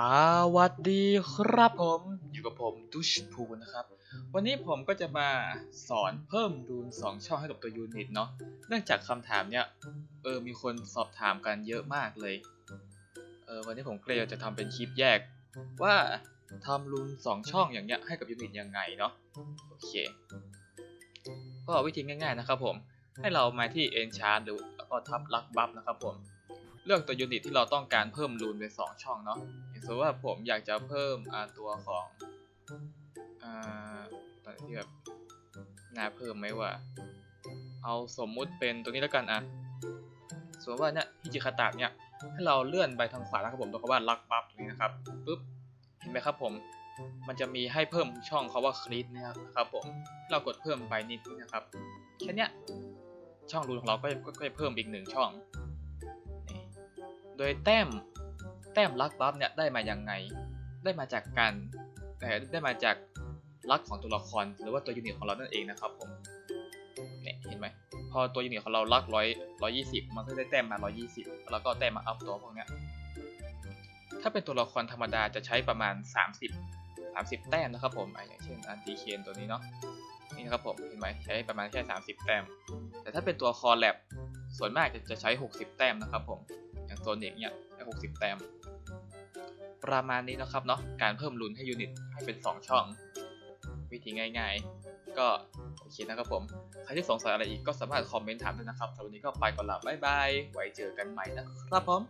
สวัสดีครับผมอยู่กับผมดุชพูนะครับ วันนี้ผมก็จะมาสอนเพิ่มรูน 2 ช่องให้กับตัวยูนิตเนาะเนื่องจากคำถามเนี้ยเออมีคนสอบถามกันเยอะมากเลยเออวันนี้ผมเก็เลยจะทำเป็นคลิปแยก ว่าทำรูน 2 ช่องอย่างเงี้ยให้กับยูนิตยังไงเนาะโอเค ก็วิธีง่ายๆนะครับผมให้เรามาที่ Enchant หรือแล้วก็ทับลักบัฟนะครับผม เลือกตัวยูนิตที่เราต้องการเพิ่มรูนเป็นสองช่องเนาะอย่างสมมติว่าผมอยากจะเพิ่มตัวของอตัวที่แบบน่าเพิ่มไหมว่าเอาสมมุติเป็นตัวนี้แล้วกันอะสมมติว่าเนี่ยฮิจิคาตะเนี่ยให้เราเลื่อนไปทางขวานะครับผมตรงคำว่าลักบัฟตรงนี้นะครับปุ๊บเห็นไหมครับผมมันจะมีให้เพิ่มช่องเขาว่าคลิปนี่ยครับผมเรากดเพิ่มไปนิดนะครับแค่เนี้ยช่องรูนของเราก็ก็ก็จะเพิ่มอีกหนึ่งช่อง โดยแต้มแต้มลักบัฟเนี่ยได้มาอยังไง ได้มาจากการแต่ได้มาจากลักของตัวละครหรือว่าตัวยูนิตของเรานั่นเองนะครับผมเนี่ยเห็นไหมพอตัวยูนิตของเราลักร้อยร้อยยี่สิบมันก็ได้แต้มมาร้อยยี่สิบแล้วก็แต้มมาอัพตัวพวกเนี้ยถ้าเป็นตัวละครธรรมดาจะใช้ประมาณ 30 30 แต้มนะครับผมอย่างเช่นอันตีเคนตัวนี้เนาะนี่นะครับผมเห็นไหมใช้ประมาณแค่ 30 แต้ม แต่ถ้าเป็นตัวคอแลบส่วนมากจะจะใช้ 60 แต้มนะครับผม ซนิกเนี่ยได้60 แต้ม ประมาณนี้นะครับเนาะ การเพิ่มลุนให้ยูนิตให้เป็น 2 ช่อง วิธีง่ายๆ ก็โอเคนะครับผม ใครที่สงสัยอะไรอีกก็สามารถคอมเมนต์ถามได้นะครับสำหรับวันนี้ก็ไปก่อนละบ๊ายบาย ไว้เจอกันใหม่นะครับผม